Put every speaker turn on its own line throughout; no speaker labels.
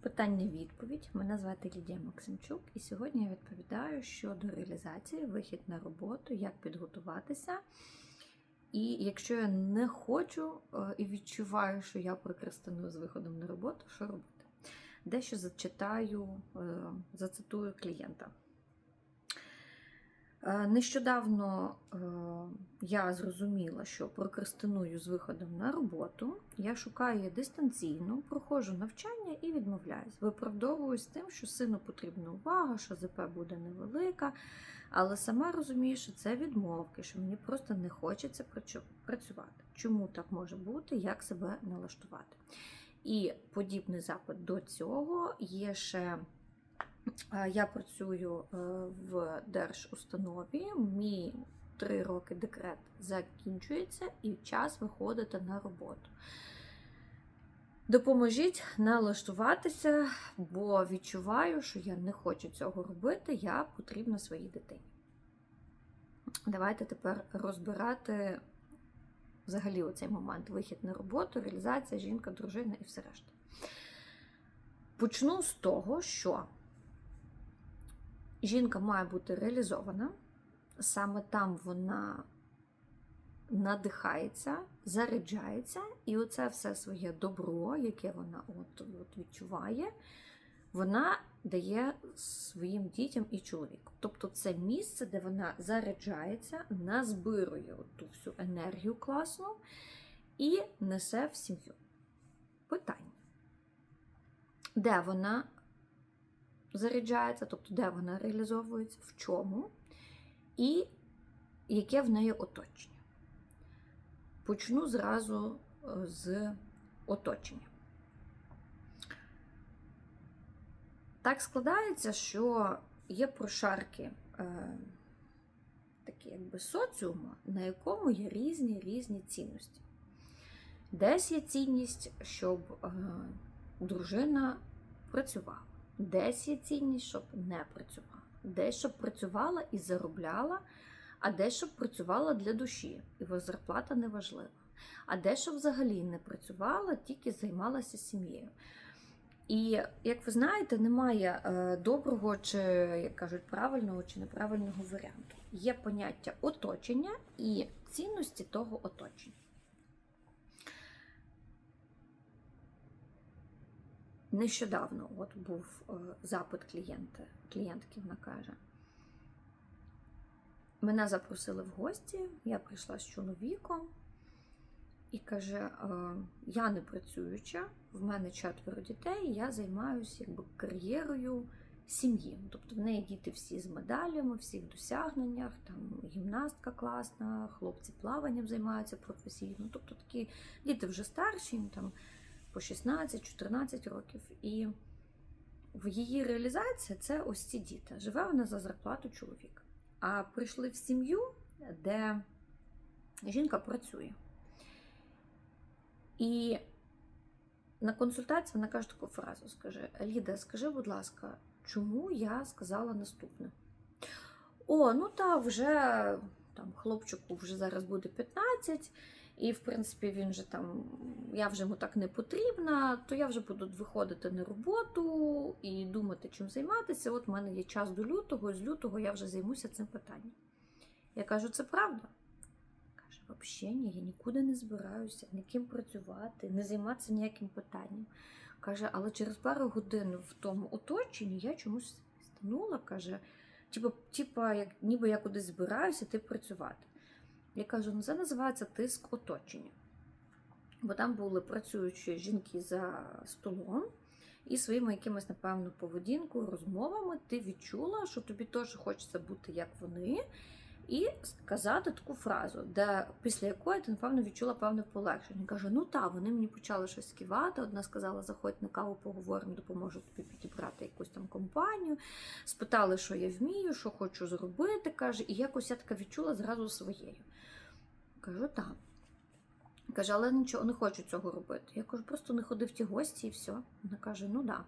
Питання-відповідь. Мене звати Лідія Максимчук, і сьогодні я відповідаю щодо реалізації, вихід на роботу, як підготуватися. І якщо я не хочу е, і відчуваю, що я прокрастиную з виходом на роботу, що робити? Дещо зачитаю, е, зацитую клієнта. Е, Нещодавно е, я зрозуміла, що прокрастиную з виходом на роботу. Я шукаю дистанційно, проходжу навчання і відмовляюсь. Виправдовуюсь тим, що сину потрібна увага, що ЗП буде невелика, але сама розумію, що це відмовки, що мені просто не хочеться працювати. Чому так може бути, як себе налаштувати? І подібний запит до цього є ще. Я працюю е, в держустанові. Мій три роки декрет закінчується і час виходити на роботу. Допоможіть налаштуватися, бо відчуваю, що я не хочу цього робити, я потрібна своїй дитині. Давайте тепер розбирати взагалі оцей момент: вихід на роботу, реалізація, жінка, дружина і все решта. Почну з того, що жінка має бути реалізована, саме там вона надихається, заряджається, і оце все своє добро, яке вона от, от відчуває, вона дає своїм дітям і чоловіку. Тобто це місце, де вона заряджається, назбирує ту всю енергію класну і несе в сім'ю. Питання. Де вона заряджається, тобто де вона реалізовується, в чому, і яке в неї оточення. Почну зразу е, з оточення. Так складається, що є прошарки е, такі якби соціуму, на якому є різні різні цінності. Десь є цінність, щоб е, дружина працювала. Десь є цінність, щоб не працювала. Десь щоб працювала і заробляла, а десь щоб працювала для душі, і зарплата не важлива. А десь щоб взагалі не працювала, тільки займалася сім'єю. І як ви знаєте, немає е, доброго чи, як кажуть, правильного чи неправильного варіанту. Є поняття оточення і цінності того оточення. Нещодавно от був е, запит клієнта, клієнтки, вона каже. Мене запросили в гості, я прийшла з чоловіком і каже: е, я не працююча, в мене четверо дітей, я займаюся якби кар'єрою сім'ї. Тобто в неї діти всі з медалями, всі в досягненнях, там гімнастка класна, хлопці плаванням займаються професійно. Тобто такі діти вже старші, там по 16-14 років. І в її реалізації це ось ці діти. Живе вона за зарплату чоловіка. А прийшли в сім'ю, де жінка працює. І на консультації вона каже таку фразу: скаже: Ліда, скажи, будь ласка, чому я сказала наступне? О, ну так, вже там хлопчику вже зараз буде 15, і, в принципі, він же там, я вже йому так не потрібна, то я вже буду виходити на роботу і думати, чим займатися. От в мене є час до лютого, і з лютого я вже займуся цим питанням. Я кажу, це правда? Каже, взагалі ні, я нікуди не збираюся, ніким працювати, не займатися ніяким питанням. Каже, але через пару годин в тому оточенні я чомусь станула, каже, типу, типу, як, ніби я кудись збираюся ти працювати. Я кажу, ну це називається тиск оточення. Бо там були працюючі жінки за столом, і своїми якимось, напевно, поведінкою, розмовами ти відчула, що тобі теж хочеться бути як вони, і сказати таку фразу, де після якої ти, напевно, відчула певне полегшення. Каже, ну так, вони мені почали щось кивати. Одна сказала, заходь на каву, поговоримо, допоможу тобі підібрати якусь там компанію. Спитали, що я вмію, що хочу зробити. каже, і якось я така відчула зразу своєю. Кажу, так. Каже, але нічого не хочу цього робити. Я кажу, просто не ходи в ті гості і все. Вона каже: ну да,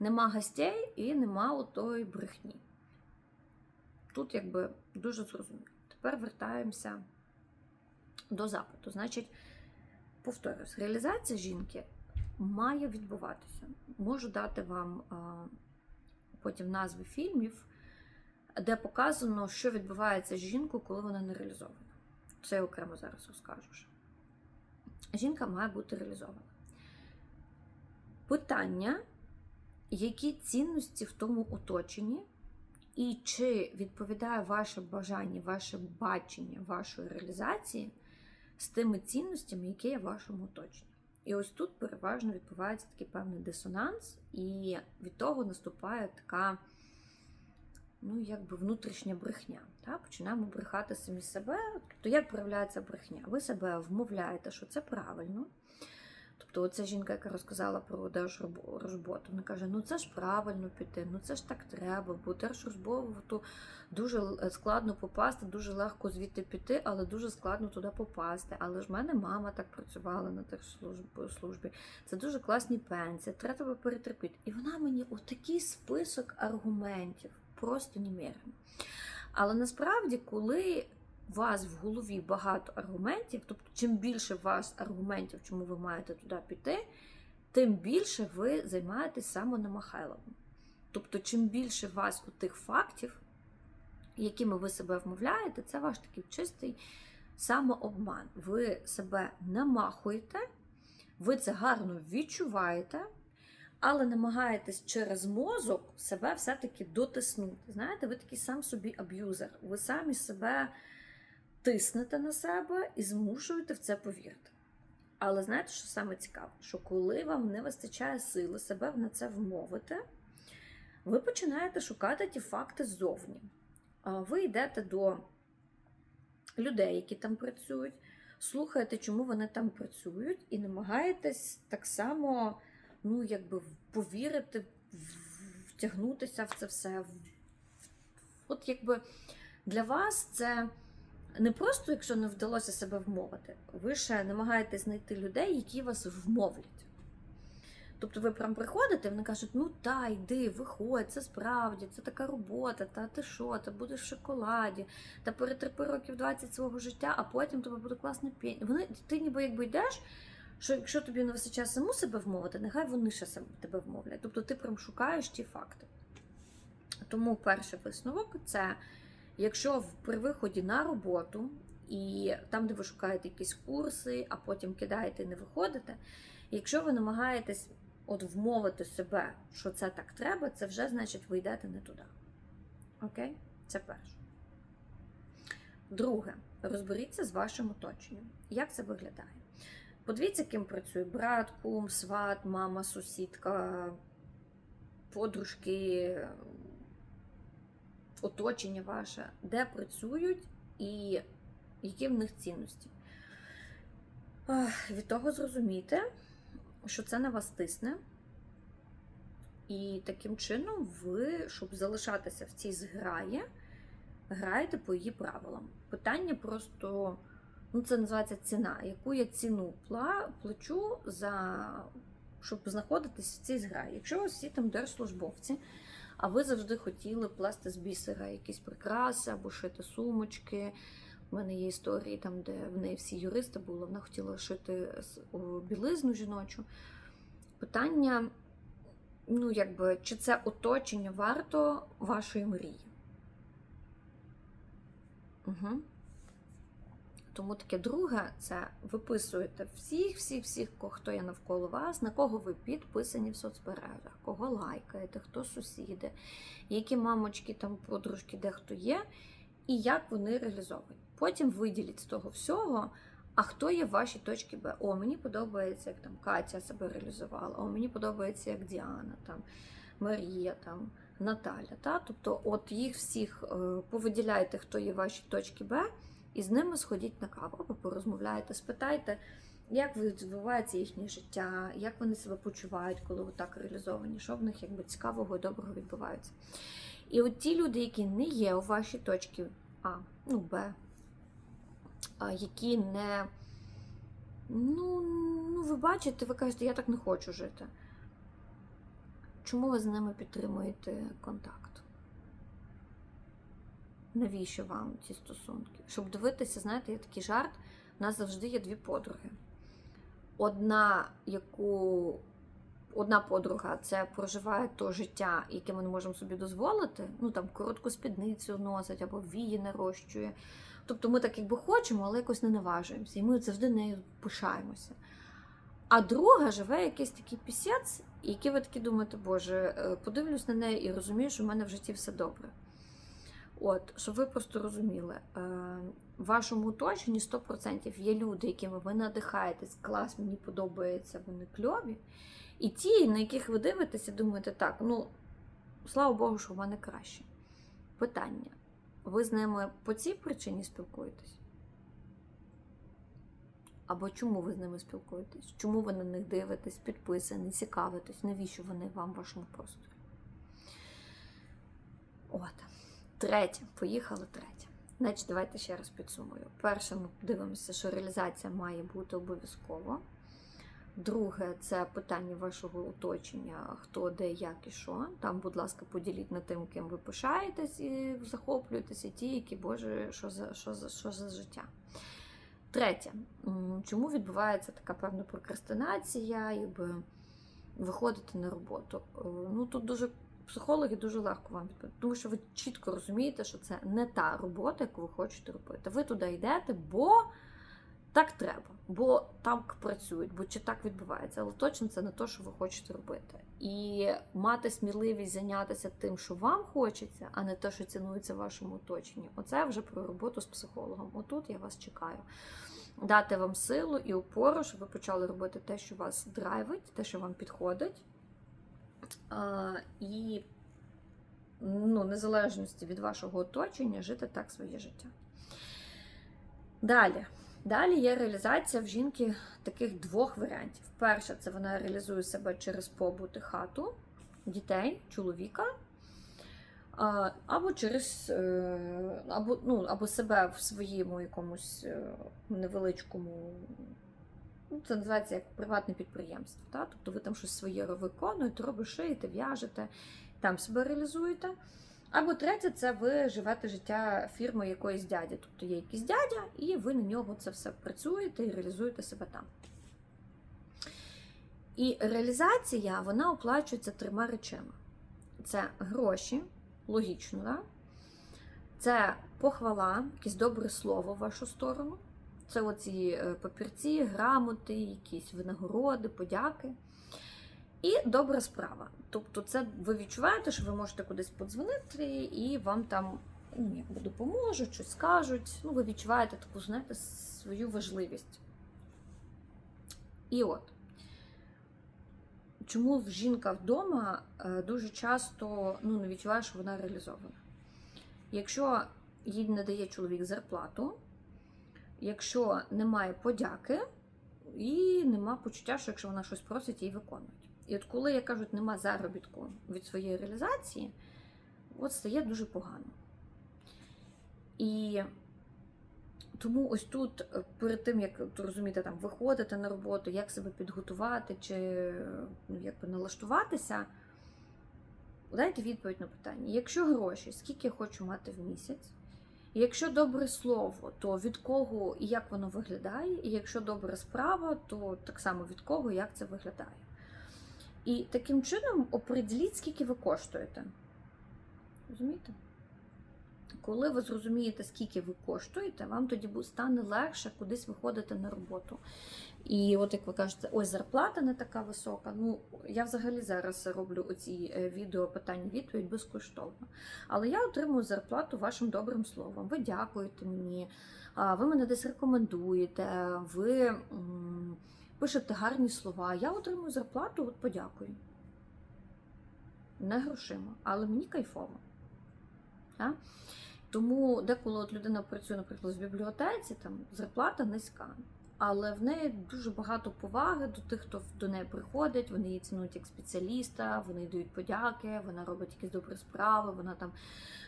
нема гостей і нема отої брехні. Тут якби дуже зрозуміло. Тепер вертаємося до запиту. Значить, повторюсь, реалізація жінки має відбуватися. Можу дати вам потім назви фільмів, де показано, що відбувається з жінкою, коли вона не реалізована. Це я окремо зараз розкажу. Жінка має бути реалізована. Питання, які цінності в тому оточенні, і чи відповідає ваше бажання, ваше бачення вашої реалізації з тими цінностями, які є в вашому оточенні. І ось тут переважно відбувається такий певний дисонанс, і від того наступає така, ну, якби внутрішня брехня. Та? Починаємо брехати самі себе. Тобто, як проявляється брехня? Ви себе вмовляєте, що це правильно. Тобто, оця жінка, яка розказала про держроботу, вона каже: ну це ж правильно піти, ну це ж так треба, бо держроботу дуже складно попасти, дуже легко звідти піти, але дуже складно туди попасти. Але ж в мене мама так працювала на держслужбі. Це дуже класні пенсії, треба перетерпіти. І вона мені отакий список аргументів, просто немірно. Але насправді, коли у вас в голові багато аргументів, тобто, чим більше у вас аргументів, чому ви маєте туди піти, тим більше ви займаєтесь самонамахайловим. Тобто, чим більше у вас у тих фактів, якими ви себе вмовляєте, це ваш такий чистий самообман. Ви себе намахуєте, ви це гарно відчуваєте, але намагаєтесь через мозок себе все-таки дотиснути. Знаєте, ви такий сам собі аб'юзер. Ви самі себе тиснете на себе і змушуєте в це повірити. Але знаєте, що саме цікаве? Що коли вам не вистачає сили себе на це вмовити, ви починаєте шукати ті факти ззовні. Ви йдете до людей, які там працюють, слухаєте, чому вони там працюють, і намагаєтесь так само, ну, якби повірити, втягнутися в це все. От якби для вас це не просто, якщо не вдалося себе вмовити, ви ще намагаєтесь знайти людей, які вас вмовлять. Тобто ви прям приходите, вони кажуть, ну та, йди, виходь, це справді, це така робота, та ти що, ти будеш в шоколаді, та перетерпи років 20 свого життя, а потім тебе буде класна пінь. Вони, ти ніби якби йдеш, що якщо тобі не вистачає саму себе вмовити, нехай вони ще тебе вмовлять. Тобто ти прям шукаєш ті факти. Тому перший висновок це якщо при виході на роботу, і там, де ви шукаєте якісь курси, а потім кидаєте і не виходите, якщо ви намагаєтесь от вмовити себе, що це так треба, це вже значить ви йдете не туди. Окей? Це перше. Друге, розберіться з вашим оточенням. Як це виглядає? Подивіться, ким працює брат, кум, сват, мама, сусідка, подружки, оточення ваше, де працюють і які в них цінності. Від того зрозумійте, що це на вас тисне. І таким чином, ви, щоб залишатися в цій зграї, граєте по її правилам. Питання просто, ну це називається ціна. Яку я ціну плачу, за, щоб знаходитись в цій зграї? Якщо у вас всі там держслужбовці, а ви завжди хотіли плести з бісера якісь прикраси або шити сумочки. У мене є історії там, де в неї всі юристи були, вона хотіла шити білизну жіночу. Питання, ну, якби, чи це оточення варто вашої мрії? Угу. Тому таке друге, це виписуєте всіх, всіх, всіх, хто є навколо вас, на кого ви підписані в соцмережах, кого лайкаєте, хто сусіди, які мамочки, там, подружки, де хто є, і як вони реалізовані. Потім виділіть з того всього, а хто є ваші точки Б. О, мені подобається, як там Катя себе реалізувала, о, мені подобається, як Діана, там, Марія, там, Наталя. Та? Тобто, от їх всіх е, повиділяйте, хто є ваші точки Б. І з ними сходіть на каву, або порозмовляйте, спитайте, як відбувається їхнє життя, як вони себе почувають, коли так реалізовані, що в них якби цікавого і доброго відбувається. І от ті люди, які не є у вашій точці А, ну Б, які не. Ну, ну, ви бачите, ви кажете, я так не хочу жити. Чому ви з ними підтримуєте контакт? Навіщо вам ці стосунки? Щоб дивитися, знаєте, є такий жарт. У нас завжди є дві подруги. Одна, яку одна подруга це проживає то життя, яке ми не можемо собі дозволити. Ну там коротку спідницю носить або вії нарощує. Тобто ми так якби хочемо, але якось не наважуємося. І ми завжди нею пишаємося. А друга живе якийсь такий пісець, який ви такі думаєте, Боже, е, подивлюсь на неї і розумію, що в мене в житті все добре. От, щоб ви просто розуміли, е, в вашому оточенні 100% є люди, якими ви надихаєтесь, клас, мені подобається, вони кльові. І ті, на яких ви дивитеся, думаєте, так, ну, слава Богу, що в мене краще. Питання: ви з ними по цій причині спілкуєтесь? Або чому ви з ними спілкуєтесь? Чому ви на них дивитесь, підписані, цікавитесь? Навіщо вони вам в вашому просторі? От. Третє. Поїхали третє. Значить, давайте ще раз підсумую. Перше, ми дивимося, що реалізація має бути обов'язково. Друге, це питання вашого оточення, хто, де, як і що. Там, будь ласка, поділіть над тим, ким ви пишаєтесь і захоплюєтеся, ті, які, Боже, що за, що за, що за життя. Третє, чому відбувається така певна прокрастинація, якби виходити на роботу? Е, Ну тут дуже психологи дуже легко вам відповідати, тому що ви чітко розумієте, що це не та робота, яку ви хочете робити. Ви туди йдете, бо так треба, бо так працюють, бо чи так відбувається, але точно це не те, що ви хочете робити. І мати сміливість зайнятися тим, що вам хочеться, а не те, що цінується в вашому оточенні. Оце вже про роботу з психологом. Отут я вас чекаю. Дати вам силу і опору, щоб ви почали робити те, що вас драйвить, те, що вам підходить. І ну, незалежності від вашого оточення жити так своє життя. Далі. Далі є реалізація в жінки таких двох варіантів. Перша це вона реалізує себе через побут і хату, дітей, чоловіка, або через е, або, ну, або себе в своєму якомусь е, невеличкому. Ну, це називається як приватне підприємство. Та? Тобто ви там щось своє виконуєте, робите, шиєте, в'яжете, там себе реалізуєте. Або третє, це ви живете життя фірми якоїсь дяді. Тобто є якийсь дядя, і ви на нього це все працюєте і реалізуєте себе там. І реалізація вона оплачується трьома речами: це гроші, логічно, да? це похвала, якесь добре слово в вашу сторону. Це оці е, папірці, грамоти, якісь винагороди, подяки. І добра справа. Тобто, це ви відчуваєте, що ви можете кудись подзвонити, і вам там ну, допоможуть, щось скажуть. Ну, ви відчуваєте таку, знаєте, свою важливість. І от, чому жінка вдома е, дуже часто ну, не відчуває, що вона реалізована. Якщо їй не дає чоловік зарплату, якщо немає подяки, і нема почуття, що якщо вона щось просить, їй виконують. І от коли, як кажуть, нема заробітку від своєї реалізації, от стає дуже погано. І тому ось тут, е, перед тим, як розумієте, там, виходити на роботу, як себе підготувати чи ну, якби налаштуватися, дайте відповідь на питання. Якщо гроші, скільки я хочу мати в місяць? Якщо добре слово, то від кого і як воно виглядає, і якщо добра справа, то так само від кого і як це виглядає. І таким чином оприділіть, скільки ви коштуєте. Розумієте? Коли ви зрозумієте, скільки ви коштуєте, вам тоді стане легше кудись виходити на роботу. І от як ви кажете, ось зарплата не така висока. Ну, я взагалі зараз роблю оці е, відео питання-відповідь безкоштовно. Але я отримую зарплату вашим добрим словом. Ви дякуєте мені, ви мене десь рекомендуєте, ви пишете гарні слова. Я отримую зарплату, от подякую. Не грошима, але мені кайфово. Так? Тому деколи от людина працює, наприклад, в бібліотеці, там зарплата низька, але в неї дуже багато поваги до тих, хто до неї приходить, вони її цінують як спеціаліста, вони дають подяки, вона робить якісь добрі справи, вона там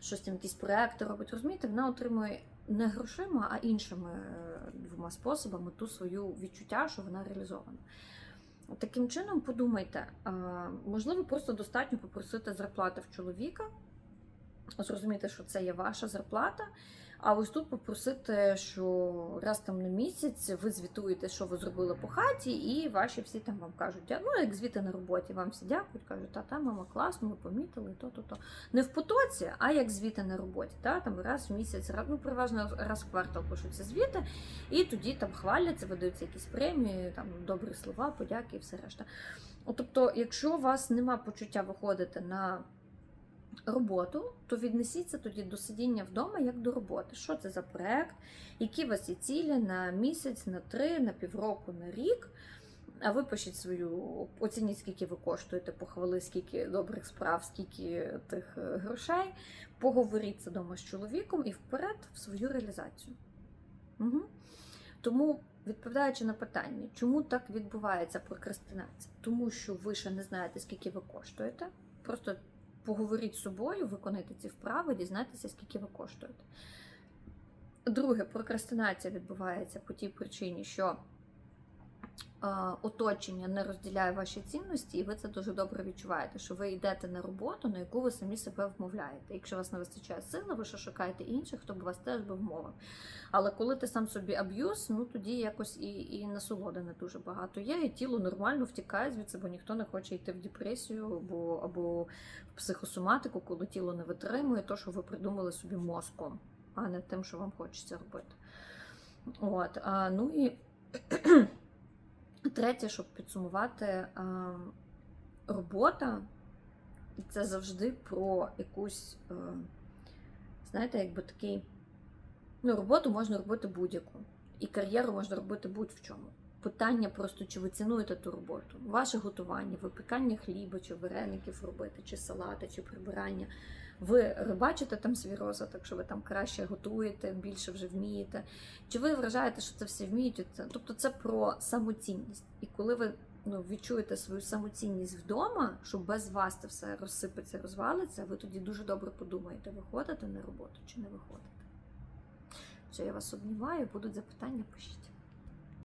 щось там, якісь проекти робить. Розумієте, вона отримує не грошима, а іншими е, двома способами ту свою відчуття, що вона реалізована. Таким чином, подумайте, можливо, просто достатньо попросити зарплати в чоловіка зрозуміти, що це є ваша зарплата. А ось тут попросити, що раз там на місяць ви звітуєте, що ви зробили по хаті, і ваші всі там вам кажуть, ну як звіти на роботі, вам всі дякують, кажуть, та та мама класно, ми помітили, то то то не в потоці, а як звіти на роботі. Та там раз в місяць, ну переважно раз в квартал пишуться звіти, і тоді там хваляться, видаються якісь премії, там добрі слова, подяки і все решта. Тобто, якщо у вас нема почуття виходити на роботу, то віднесіться тоді до сидіння вдома як до роботи. Що це за проект, які у вас є цілі на місяць, на три, на півроку, на рік. А ви пишіть свою, оцініть, скільки ви коштуєте, похвали, скільки добрих справ, скільки тих е, грошей. Поговоріть це вдома з чоловіком і вперед в свою реалізацію. Угу. Тому, відповідаючи на питання, чому так відбувається прокрастинація? Тому що ви ще не знаєте, скільки ви коштуєте. Просто поговоріть з собою, виконайте ці вправи, дізнайтеся, скільки ви коштуєте. Друге, прокрастинація відбувається по тій причині, що оточення не розділяє ваші цінності, і ви це дуже добре відчуваєте, що ви йдете на роботу, на яку ви самі себе вмовляєте. Якщо вас не вистачає сили, ви ще шукаєте інших, хто б вас теж би вмовив. Але коли ти сам собі аб'юз, ну тоді якось і, і насолоди не дуже багато є, і тіло нормально втікає звідси, бо ніхто не хоче йти в депресію або, або в психосоматику, коли тіло не витримує то, що ви придумали собі мозком, а не тим, що вам хочеться робити. От, а, ну і третє, щоб підсумувати, а, робота це завжди про якусь, е, знаєте, якби такий. Ну, роботу можна робити будь-яку. І кар'єру можна робити будь-в чому. Питання просто, чи ви цінуєте ту роботу, ваше готування, випікання хліба, чи вареників робити, чи салати, чи прибирання. Ви бачите там свій розвиток, що ви там краще готуєте, більше вже вмієте. Чи ви вважаєте, що це всі вміють? Тобто це про самоцінність. І коли ви ну, відчуєте свою самоцінність вдома, що без вас це все розсипеться, розвалиться, ви тоді дуже добре подумаєте, виходите на роботу чи не виходите. Все, я вас обнімаю, будуть запитання, пишіть.